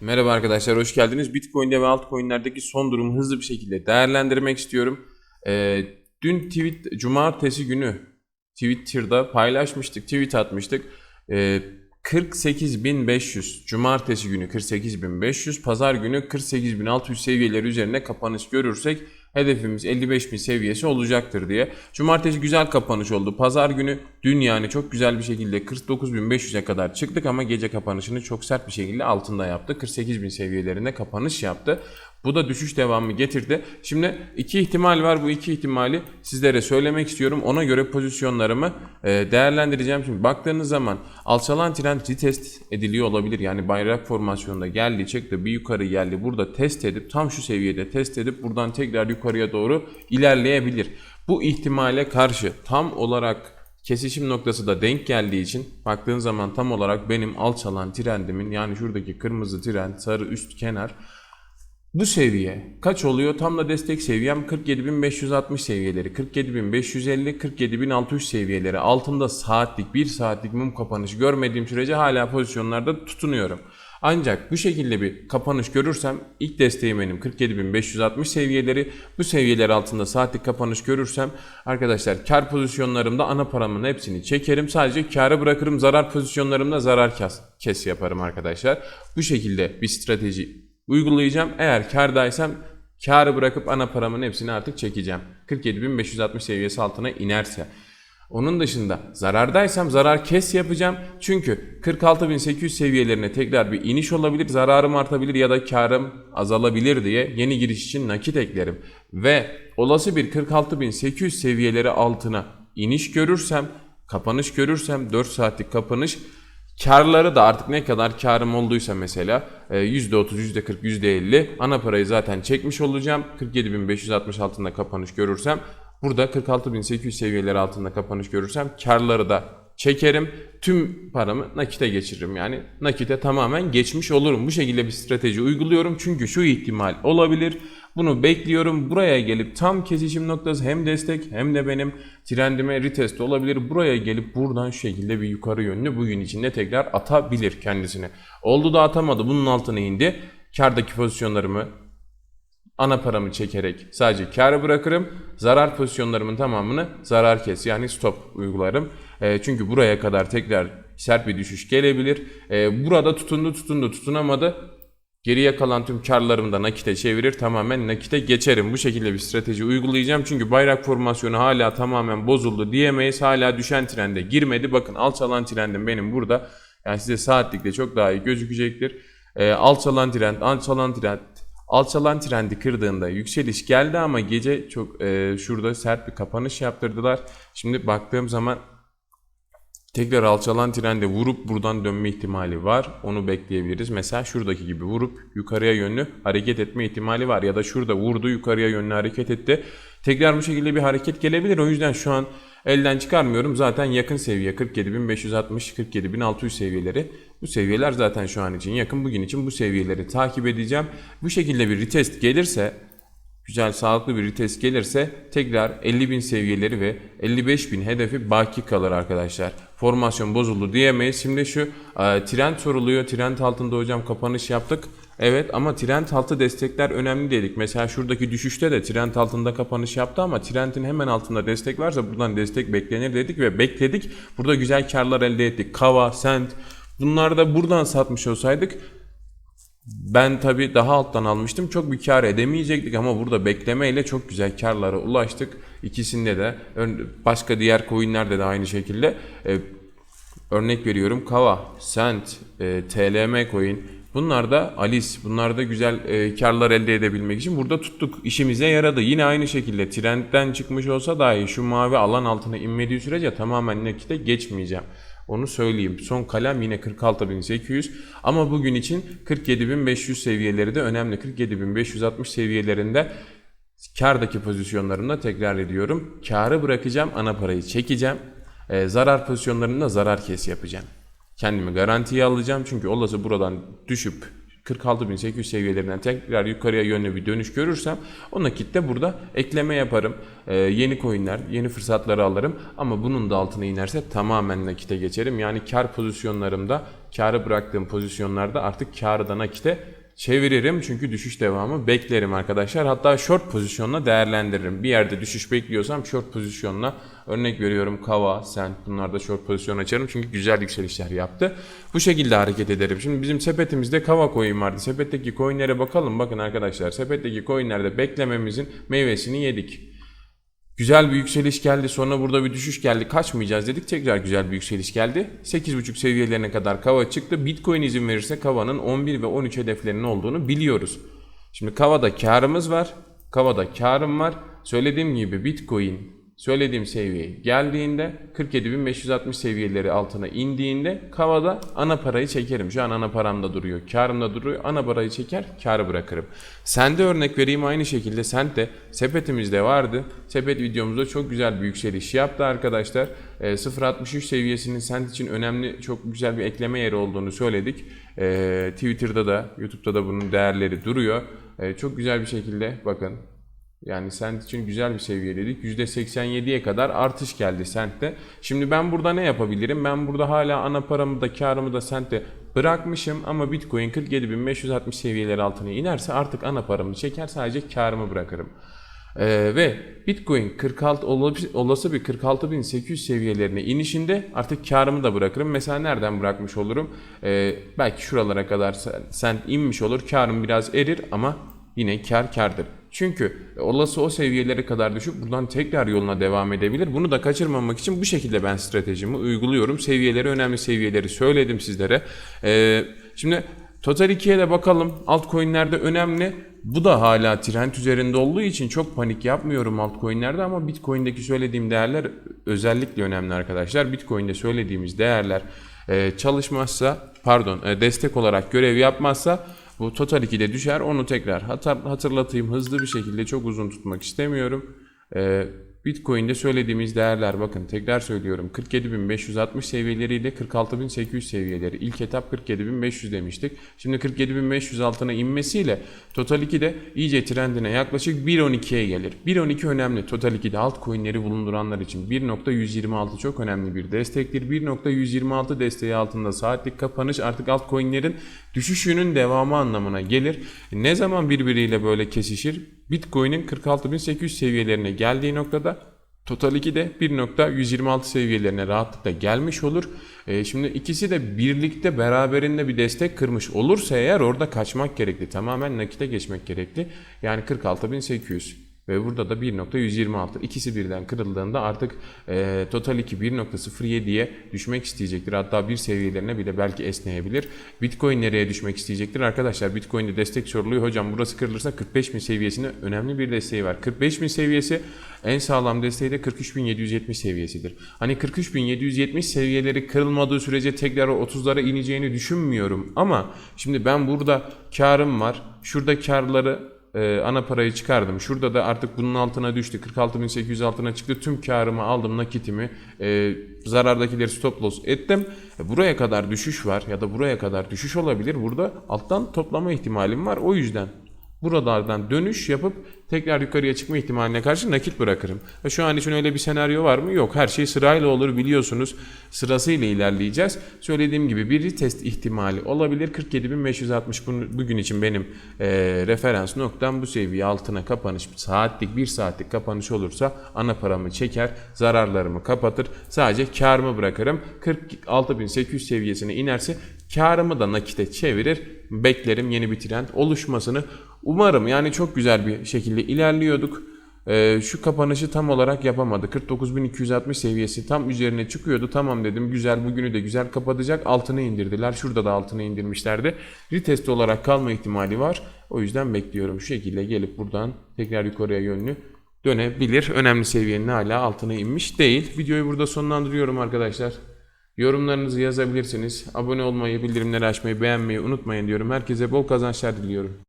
Merhaba arkadaşlar, hoş geldiniz. Bitcoin'de ve altcoin'lerdeki son durumu hızlı bir şekilde değerlendirmek istiyorum. Ee, dün tweet, cumartesi günü Twitter'da paylaşmıştık, tweet atmıştık. Ee, 48.500, cumartesi günü 48.500, pazar günü 48.600 seviyeleri üzerine kapanış görürsek hedefimiz 55.000 seviyesi olacaktır diye. Cumartesi güzel kapanış oldu. Pazar günü dün yani çok güzel bir şekilde 49.500'e kadar çıktık ama gece kapanışını çok sert bir şekilde altında yaptı. 48.000 seviyelerinde kapanış yaptı. Bu da düşüş devamı getirdi. Şimdi iki ihtimal var. Bu iki ihtimali sizlere söylemek istiyorum. Ona göre pozisyonlarımı e, değerlendireceğim. Şimdi baktığınız zaman alçalan trend retest ediliyor olabilir. Yani bayrak formasyonunda geldi çıktı bir yukarı geldi. Burada test edip tam şu seviyede test edip buradan tekrar yukarıya doğru ilerleyebilir. Bu ihtimale karşı tam olarak kesişim noktası da denk geldiği için baktığın zaman tam olarak benim alçalan trendimin yani şuradaki kırmızı trend sarı üst kenar bu seviye kaç oluyor? Tam da destek seviyem 47.560 seviyeleri. 47.550, 47.600 seviyeleri. Altında saatlik, 1 saatlik mum kapanış görmediğim sürece hala pozisyonlarda tutunuyorum. Ancak bu şekilde bir kapanış görürsem ilk desteğim benim 47.560 seviyeleri. Bu seviyeler altında saatlik kapanış görürsem arkadaşlar kar pozisyonlarımda ana paramın hepsini çekerim. Sadece karı bırakırım. Zarar pozisyonlarımda zarar kes, kes yaparım arkadaşlar. Bu şekilde bir strateji uygulayacağım. Eğer kardaysam karı bırakıp ana paramın hepsini artık çekeceğim. 47.560 seviyesi altına inerse. Onun dışında zarardaysam zarar kes yapacağım. Çünkü 46.800 seviyelerine tekrar bir iniş olabilir. Zararım artabilir ya da karım azalabilir diye yeni giriş için nakit eklerim. Ve olası bir 46.800 seviyeleri altına iniş görürsem, kapanış görürsem 4 saatlik kapanış Karları da artık ne kadar karım olduysa mesela e, %30, %40, %50 ana parayı zaten çekmiş olacağım. 47.560 altında kapanış görürsem burada 46.800 seviyeleri altında kapanış görürsem karları da çekerim. Tüm paramı nakite geçiririm. Yani nakite tamamen geçmiş olurum. Bu şekilde bir strateji uyguluyorum. Çünkü şu ihtimal olabilir. Bunu bekliyorum. Buraya gelip tam kesişim noktası hem destek hem de benim trendime retest olabilir. Buraya gelip buradan şu şekilde bir yukarı yönlü bugün içinde tekrar atabilir kendisini. Oldu da atamadı. Bunun altına indi. Kardaki pozisyonlarımı ana paramı çekerek sadece karı bırakırım. Zarar pozisyonlarımın tamamını zarar kes yani stop uygularım. E, çünkü buraya kadar tekrar sert bir düşüş gelebilir. E, burada tutundu tutundu tutunamadı. Geriye kalan tüm karlarımı da nakite çevirir tamamen nakite geçerim. Bu şekilde bir strateji uygulayacağım. Çünkü bayrak formasyonu hala tamamen bozuldu diyemeyiz. Hala düşen trende girmedi. Bakın alçalan trendim benim burada. Yani size saatlikte çok daha iyi gözükecektir. E, alçalan trend, alçalan trend, alçalan trendi kırdığında yükseliş geldi ama gece çok e, şurada sert bir kapanış yaptırdılar. Şimdi baktığım zaman tekrar alçalan trende vurup buradan dönme ihtimali var. Onu bekleyebiliriz. Mesela şuradaki gibi vurup yukarıya yönlü hareket etme ihtimali var. Ya da şurada vurdu yukarıya yönlü hareket etti. Tekrar bu şekilde bir hareket gelebilir. O yüzden şu an elden çıkarmıyorum. Zaten yakın seviye 47.560-47.600 seviyeleri. Bu seviyeler zaten şu an için yakın. Bugün için bu seviyeleri takip edeceğim. Bu şekilde bir retest gelirse güzel sağlıklı bir retest gelirse tekrar 50.000 seviyeleri ve 55.000 hedefi baki kalır arkadaşlar. Formasyon bozuldu diyemeyiz. Şimdi şu e, trend soruluyor. Trend altında hocam kapanış yaptık. Evet ama trend altı destekler önemli dedik. Mesela şuradaki düşüşte de trend altında kapanış yaptı ama trendin hemen altında destek varsa buradan destek beklenir dedik ve bekledik. Burada güzel karlar elde ettik. Kava, Sent bunları da buradan satmış olsaydık ben tabi daha alttan almıştım. Çok bir kar edemeyecektik ama burada beklemeyle çok güzel karlara ulaştık. İkisinde de başka diğer coinlerde de aynı şekilde e, örnek veriyorum Kava, Sent, e, TLM coin Bunlar da Alice, bunlar da güzel e, karlar elde edebilmek için burada tuttuk. İşimize yaradı. Yine aynı şekilde trendden çıkmış olsa dahi şu mavi alan altına inmediği sürece tamamen nakite geçmeyeceğim. Onu söyleyeyim. Son kalem yine 46.800 ama bugün için 47.500 seviyeleri de önemli. 47.560 seviyelerinde kardaki pozisyonlarımda tekrar ediyorum. Karı bırakacağım, ana parayı çekeceğim. Ee, zarar pozisyonlarında zarar kes yapacağım. Kendimi garantiye alacağım çünkü olası buradan düşüp 46.800 seviyelerinden tekrar yukarıya yönlü bir dönüş görürsem o nakitte burada ekleme yaparım. Ee, yeni coinler, yeni fırsatları alırım ama bunun da altına inerse tamamen nakite geçerim. Yani kar pozisyonlarımda, karı bıraktığım pozisyonlarda artık karı da nakite çeviririm çünkü düşüş devamı beklerim arkadaşlar. Hatta short pozisyonla değerlendiririm. Bir yerde düşüş bekliyorsam short pozisyonla örnek veriyorum Kava, Sent bunlarda short pozisyon açarım çünkü güzel yükselişler yaptı. Bu şekilde hareket ederim. Şimdi bizim sepetimizde Kava coin vardı. Sepetteki coinlere bakalım. Bakın arkadaşlar sepetteki coinlerde beklememizin meyvesini yedik. Güzel bir yükseliş geldi. Sonra burada bir düşüş geldi. Kaçmayacağız dedik. Tekrar güzel bir yükseliş geldi. 8.5 seviyelerine kadar kava çıktı. Bitcoin izin verirse kavanın 11 ve 13 hedeflerinin olduğunu biliyoruz. Şimdi kavada karımız var. Kavada karım var. Söylediğim gibi Bitcoin söylediğim seviyeye geldiğinde 47.560 seviyeleri altına indiğinde kavada ana parayı çekerim. Şu an ana paramda duruyor. Karımda duruyor. Ana parayı çeker, karı bırakırım. Sende örnek vereyim aynı şekilde. Sent de sepetimizde vardı. Sepet videomuzda çok güzel bir yükseliş yaptı arkadaşlar. E, 0.63 seviyesinin Sent için önemli çok güzel bir ekleme yeri olduğunu söyledik. E, Twitter'da da YouTube'da da bunun değerleri duruyor. E, çok güzel bir şekilde bakın yani sent için güzel bir seviye dedik. %87'ye kadar artış geldi sentte. Şimdi ben burada ne yapabilirim? Ben burada hala ana paramı da karımı da sentte bırakmışım ama Bitcoin 47.560 seviyeleri altına inerse artık ana paramı çeker sadece karımı bırakırım. Ee, ve Bitcoin 46 olası- bir 46.800 seviyelerine inişinde artık karımı da bırakırım. Mesela nereden bırakmış olurum? Ee, belki şuralara kadar sen- sent inmiş olur. Karım biraz erir ama yine kar kardır. Çünkü olası o seviyelere kadar düşüp buradan tekrar yoluna devam edebilir. Bunu da kaçırmamak için bu şekilde ben stratejimi uyguluyorum. Seviyeleri önemli seviyeleri söyledim sizlere. Ee, şimdi Total 2'ye de bakalım. Altcoin'lerde önemli. Bu da hala trend üzerinde olduğu için çok panik yapmıyorum altcoin'lerde ama Bitcoin'deki söylediğim değerler özellikle önemli arkadaşlar. Bitcoin'de söylediğimiz değerler e, çalışmazsa pardon e, destek olarak görev yapmazsa bu Total 2'de düşer. Onu tekrar hatır- hatırlatayım hızlı bir şekilde çok uzun tutmak istemiyorum. Ee, Bitcoin'de söylediğimiz değerler bakın tekrar söylüyorum 47.560 seviyeleriyle 46.800 seviyeleri. İlk etap 47.500 demiştik. Şimdi 47.500 altına inmesiyle Total 2'de iyice trendine yaklaşık 1.12'ye gelir. 1.12 önemli Total 2'de altcoin'leri bulunduranlar için 1.126 çok önemli bir destektir. 1.126 desteği altında saatlik kapanış artık altcoin'lerin düşüşünün devamı anlamına gelir. Ne zaman birbiriyle böyle kesişir? Bitcoin'in 46.800 seviyelerine geldiği noktada Total 2 de 1.126 seviyelerine rahatlıkla gelmiş olur. Ee, şimdi ikisi de birlikte beraberinde bir destek kırmış olursa eğer orada kaçmak gerekli. Tamamen nakite geçmek gerekli. Yani 46.800 ve burada da 1.126 ikisi birden kırıldığında artık e, Total 2 1.07'ye düşmek isteyecektir. Hatta bir seviyelerine bile belki esneyebilir. Bitcoin nereye düşmek isteyecektir? Arkadaşlar Bitcoin'de destek soruluyor. Hocam burası kırılırsa 45.000 seviyesine önemli bir desteği var. 45.000 seviyesi en sağlam desteği de 43.770 seviyesidir. Hani 43.770 seviyeleri kırılmadığı sürece tekrar o 30'lara ineceğini düşünmüyorum. Ama şimdi ben burada karım var. Şurada karları e, ana parayı çıkardım. Şurada da artık bunun altına düştü. 46.800 altına çıktı. Tüm karımı aldım nakitimi. E, zarardakileri stop loss ettim. E, buraya kadar düşüş var ya da buraya kadar düşüş olabilir. Burada alttan toplama ihtimalim var. O yüzden buralardan dönüş yapıp tekrar yukarıya çıkma ihtimaline karşı nakit bırakırım. E, Şu an için öyle bir senaryo var mı? Yok. Her şey sırayla olur biliyorsunuz. Sırasıyla ilerleyeceğiz. Söylediğim gibi bir retest ihtimali olabilir. 47.560 bunu- bugün için benim e, referans noktam bu seviye altına kapanış saatlik bir saatlik kapanış olursa ana paramı çeker zararlarımı kapatır sadece karımı bırakırım 46.800 seviyesine inerse karımı da nakite çevirir beklerim yeni bir trend oluşmasını umarım yani çok güzel bir şekilde ilerliyorduk ee, şu kapanışı tam olarak yapamadı. 49.260 seviyesi tam üzerine çıkıyordu. Tamam dedim güzel bugünü de güzel kapatacak. Altına indirdiler. Şurada da altına indirmişlerdi. Retest olarak kalma ihtimali var. O yüzden bekliyorum. Şu şekilde gelip buradan tekrar yukarıya yönlü dönebilir. Önemli seviyenin hala altına inmiş değil. Videoyu burada sonlandırıyorum arkadaşlar. Yorumlarınızı yazabilirsiniz. Abone olmayı, bildirimleri açmayı, beğenmeyi unutmayın diyorum. Herkese bol kazançlar diliyorum.